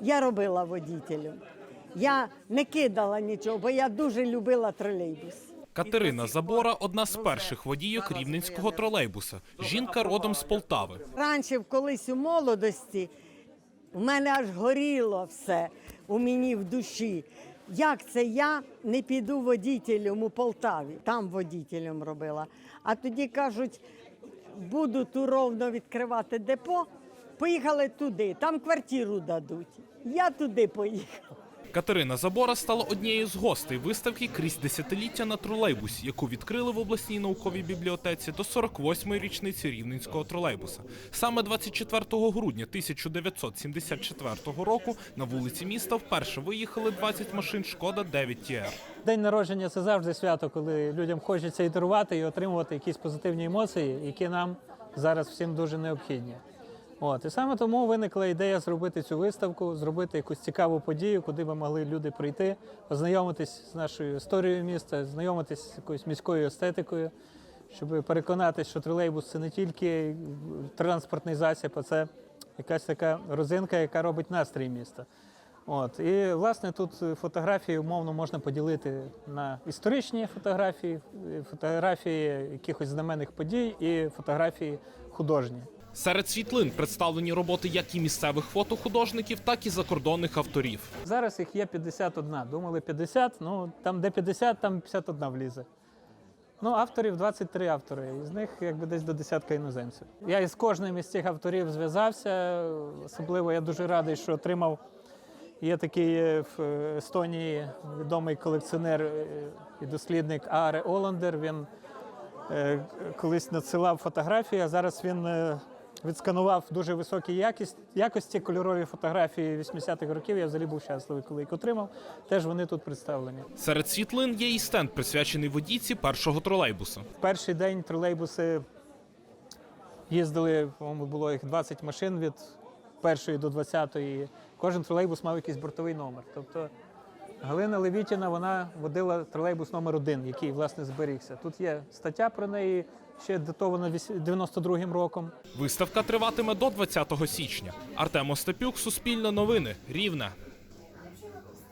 Я робила водітелем. Я не кидала нічого, бо я дуже любила тролейбус. Катерина Забора одна з перших водійок рівненського тролейбуса. Жінка родом з Полтави. Раніше, колись у молодості, у мене аж горіло все у мені в душі. Як це я не піду водітелем у Полтаві? Там водітелем робила. А тоді кажуть, буду ту ровно відкривати депо. Поїхали туди, там квартиру дадуть. Я туди поїхала. Катерина Забора стала однією з гостей виставки крізь десятиліття на тролейбусі, яку відкрили в обласній науковій бібліотеці до 48-ї річниці рівненського тролейбуса. Саме 24 грудня 1974 року на вулиці міста вперше виїхали 20 машин Шкода 9 TR. День народження це завжди свято, коли людям хочеться і дарувати, і отримувати якісь позитивні емоції, які нам зараз всім дуже необхідні. От і саме тому виникла ідея зробити цю виставку, зробити якусь цікаву подію, куди би могли люди прийти, познайомитись з нашою історією міста, знайомитись з якоюсь міською естетикою, щоб переконатися, що тролейбус це не тільки транспортний засіб, а це якась така розинка, яка робить настрій міста. От і власне тут фотографії умовно можна поділити на історичні фотографії, фотографії якихось знаменних подій і фотографії художні. Серед світлин представлені роботи як і місцевих фотохудожників, так і закордонних авторів. Зараз їх є 51. Думали 50, ну там де 50, там 51 влізе. Ну, авторів 23 автори, із них якби десь до десятка іноземців. Я із кожним із цих авторів зв'язався. Особливо я дуже радий, що отримав. Є такий е, в Естонії відомий колекціонер е, і дослідник Аре Оландер. Він е, колись надсилав фотографії, а зараз він відсканував дуже високі якість, якості кольорові фотографії 80-х років. Я взагалі був щасливий, коли їх отримав. Теж вони тут представлені. Серед світлин є і стенд, присвячений водійці першого тролейбуса. В перший день тролейбуси їздили, по-моєму, було їх 20 машин від першої до 20-ї. Кожен тролейбус мав якийсь бортовий номер. Тобто Галина Левітіна вона водила тролейбус номер один, який власне зберігся. Тут є стаття про неї, ще датована вісь- 92-м роком. Виставка триватиме до 20 січня. Артем Остапюк, Суспільне новини, Рівне.